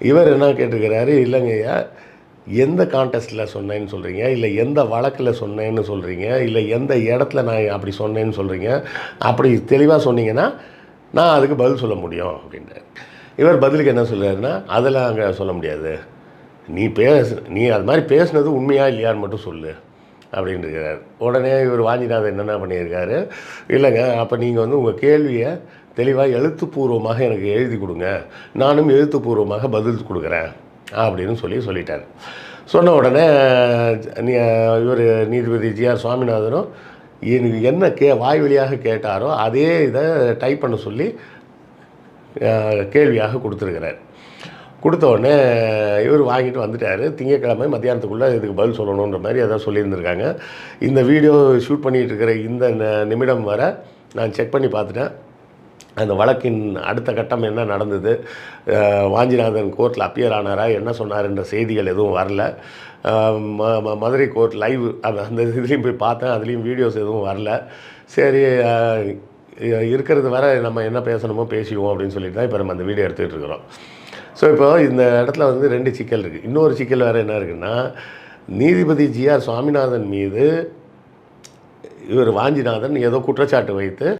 இவர் என்ன கேட்டிருக்கிறாரு இல்லைங்கய்யா எந்த கான்டெஸ்ட்டில் சொன்னேன்னு சொல்கிறீங்க இல்லை எந்த வழக்கில் சொன்னேன்னு சொல்கிறீங்க இல்லை எந்த இடத்துல நான் அப்படி சொன்னேன்னு சொல்கிறீங்க அப்படி தெளிவாக சொன்னீங்கன்னா நான் அதுக்கு பதில் சொல்ல முடியும் அப்படின்ட்டு இவர் பதிலுக்கு என்ன சொல்கிறாருன்னா அதெல்லாம் அங்கே சொல்ல முடியாது. நீ பேசு நீ அது மாதிரி பேசுனது உண்மையாக இல்லையான்னு மட்டும் சொல்லு அப்படின்னு இருக்கிறார் உடனே இவர் வாஞ்சிநாதன் என்னென்ன பண்ணியிருக்காரு? இல்லைங்க அப்போ நீங்கள் வந்து உங்கள் கேள்வியை தெளிவாக எழுத்துப்பூர்வமாக எனக்கு எழுதி கொடுங்க. நானும் எழுத்துப்பூர்வமாக பதில் கொடுக்குறேன் அப்படின்னு சொல்லி சொல்லிட்டார். சொன்ன உடனே நீ இவர் நீதிபதி ஜிஆர் சுவாமிநாதனும் எனக்கு என்ன கே வாய் வழியாக கேட்டாரோ அதே இதை டைப் பண்ண சொல்லி கேள்வியாக கொடுத்துருக்கிறார். கொடுத்த உடனே இவர் வாங்கிட்டு வந்துட்டார். திங்கக்கிழமை மத்தியானத்துக்குள்ளே இதுக்கு பதில் சொல்லணுன்ற மாதிரி ஏதாவது சொல்லியிருந்திருக்காங்க. இந்த வீடியோ ஷூட் பண்ணிகிட்டு இருக்கிற இந்த ந- நிமிடம் வர நான் செக் பண்ணி பார்த்துட்டேன். அந்த வழக்கின் அடுத்த கட்டம் என்ன நடந்தது? வாஞ்சிநாதன் கோர்ட்டில் அப்பியர் ஆனாரா? என்ன சொன்னாருன்ற செய்திகள் எதுவும் வரல. ம- ம- மதுரை கோர்ட் லைவ் அந்த இதுலேயும் போய் பார்த்தேன். அதுலேயும் வீடியோஸ் எதுவும் வரல. சரி இருக்கிறது வர நம்ம என்ன பேசணுமோ பேசிவோம் அப்படின்னு சொல்லிட்டு தான் இப்போ நம்ம அந்த வீடியோ எடுத்துகிட்டு இருக்கிறோம். ஸோ இப்போ இந்த இடத்துல வந்து ரெண்டு சிக்கல் இருக்குது இன்னொரு சிக்கல் வேறு என்ன இருக்குன்னா நீதிபதி ஜிஆர் சுவாமிநாதன் மீது இவர் வாஞ்சிநாதன் ஏதோ குற்றச்சாட்டு வைத்து